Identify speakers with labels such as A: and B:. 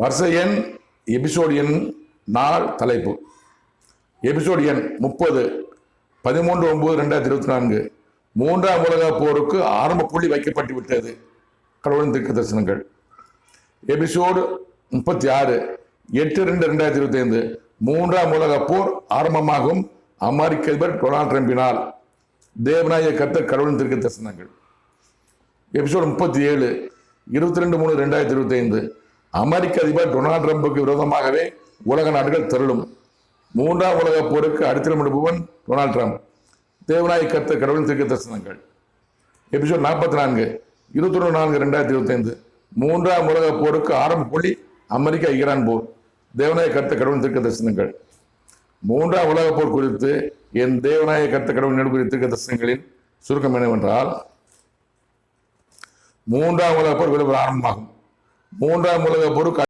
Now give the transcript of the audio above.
A: வருஷ எண் எபிசோடு எண் நாள் தலைப்பு. எபிசோடு எண் முப்பது பதிமூன்று ஒன்பது ரெண்டாயிரத்தி இருபத்தி நான்கு. மூன்றாம் உலக போருக்கு ஆரம்ப புள்ளி வைக்கப்பட்டு விட்டது. கடவுளின் திருக்க தரிசனங்கள். எபிசோடு முப்பத்தி ஆறு எட்டு ரெண்டு ரெண்டாயிரத்தி இருபத்தி ஐந்து. மூன்றாம் உலக போர் ஆரம்பமாகும். அமெரிக்க அதிபர் டொனால்ட் ட்ரம்பினால். தேவநாயக கர்த்தர் கடவுளின் தீர்க்க தரிசனங்கள். எபிசோடு முப்பத்தி ஏழு இருபத்தி ரெண்டு மூணு ரெண்டாயிரத்தி இருபத்தி ஐந்து. அமெரிக்க அதிபர் டொனால்ட் ட்ரம்புக்கு விரோதமாகவே உலக நாடுகள் திரளும். மூன்றாம் உலக போருக்கு அடித்தளம் டொனால்டு டொனால்ட் ட்ரம்ப். தேவநாயக கத்த கடவுள் தீர்க்க தரிசனங்கள். எபிசோட் நாற்பத்தி நான்கு இருபத்தொன்று நான்கு ரெண்டாயிரத்தி இருபத்தைந்து. மூன்றாம் உலக போருக்கு ஆரம்ப புள்ளி அமெரிக்கா ஈரான் போர். தேவநாயக கர்த்த கடவுள் தீர்க்க தரிசனங்கள். மூன்றாம் உலக போர் குறித்து என் தேவநாய கர்த்த கடவுள் நடுக்கூடிய தீர்க்க தரிசனங்களின் சுருக்கம் என்னவென்றால் மூன்றாம் உலக போர் விளைவு ஆரம்பமாகும். மூன்றாம் உலக பொருள்